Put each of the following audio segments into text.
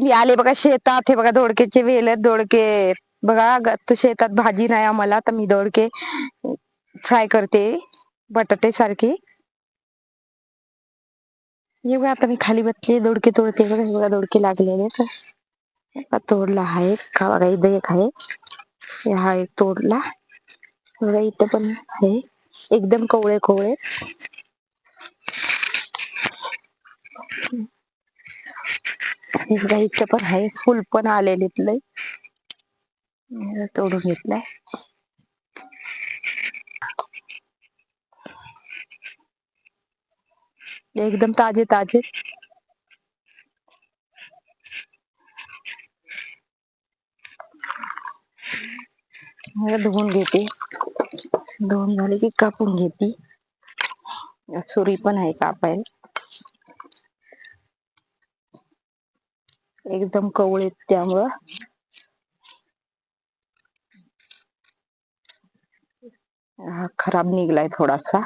मी आले बघा शेतात हे बघा दोडकेचे वेल आहेत दोडके. बघा ग- शेतात भाजी नाही आम्हाला तर मी दोडके फ्राय करते बटाटे सारखी. हे बघा आता मी खाली बसले दोडके तोडते बघा हे बघा दोडके लागलेले आहेत. तोडला आहे का बघा इथं एक आहे. हा एक तोडला. बघा इथं पण आहे. एकदम कवळे कवळे हे इथं पण आहे. फुल पण आलेले लय तोडून घेतलाय. एकदम ताजे ताजे. धुवून घेते. धुवून झाले की कापून घेते. सुरी पण आहे कापायला. एकदम कवळीत आहेत त्यामुळं. हा खराब निघलाय थोडासा.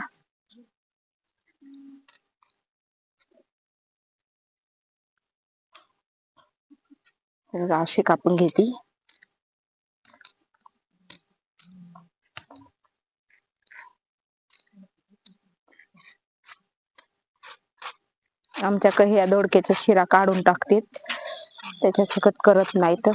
अशी कापून घेते. आमच्याकडे ह्या दोडक्याच्या शिरा काढून टाकते. त्याच्या सकत करत तर.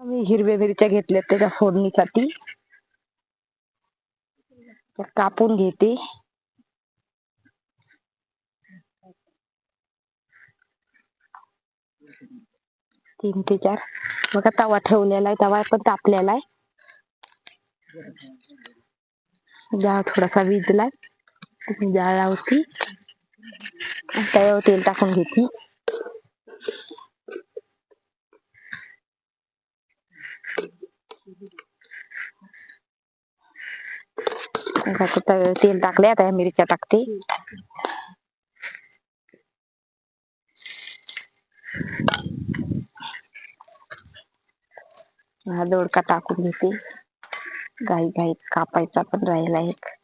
मी हिरव्या मिरच्या घेतल्यात त्याच्या फोडणीसाठी. कापून घेते. तीन ते चार बघा तवा ठेवलेला आहे तवा पण तापलेला आहे जाळ थोडासा विजलाय जाळ लावती. त्यावर तेल टाकून घेते. मग तेल टाकले आता मिरच्या टाकते. हा दोडका टाकून घेते. गाई घाईत कापायचा पण राहिला एक.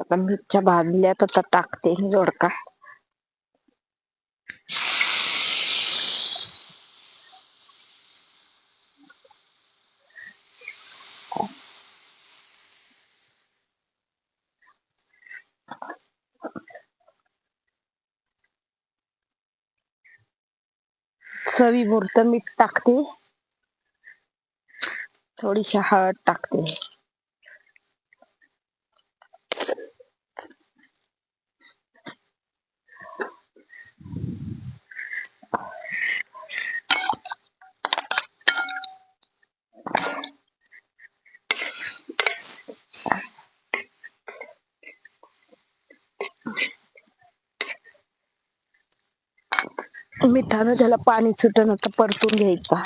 आता मिरच्या भाजल्यात आता टाकते मी दोडका चवीपुरतं मीठ टाकते. थोडीशी हळद टाकते. मिठानं त्याला पाणी सुटन आता परतून घ्यायचा.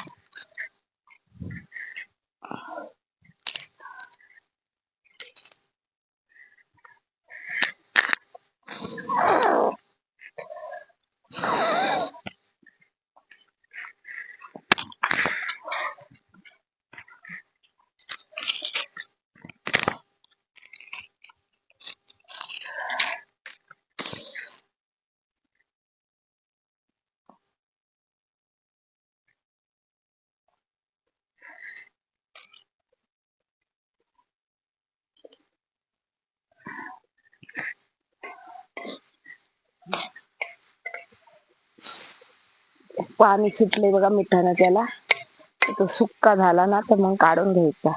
पाणी सुटले बघा मिठानं त्याला. तो सुक्का झाला ना तर मग काढून घ्यायचा.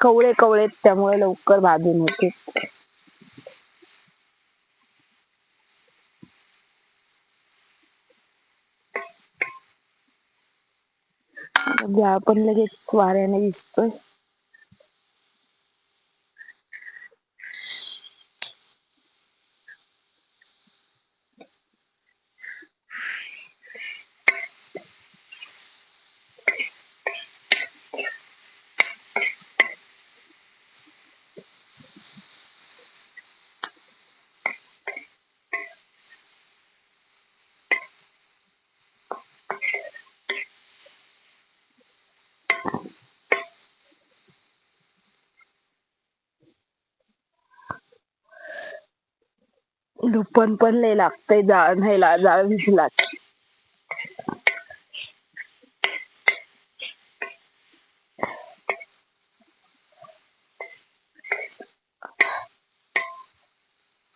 कवळे कवळे त्यामुळे लवकर भाजून होते आपण लगेच वाऱ्याने दिसतोय धुपन पण लय लागतंय जाळ न्हायला जाळ विसला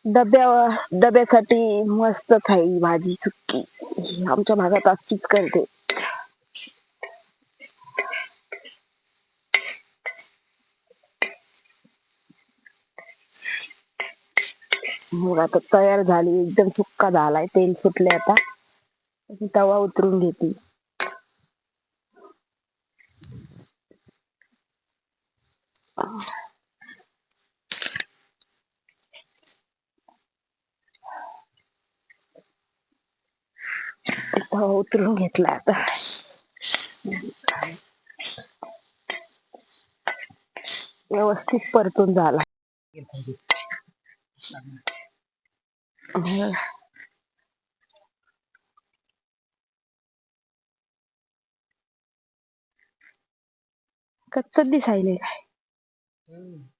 डब्यावर डब्या डब्यासाठी मस्त आहे भाजी सुक्की. आमच्या भागात अशीच करते. मग आता तयार झाली एकदम चुक्का झालाय तेल सुटले आता. तवा उतरून घेते. तवा उतरून घेतला आता. व्यवस्थित परतून झाला. कच्च दिसायले. काय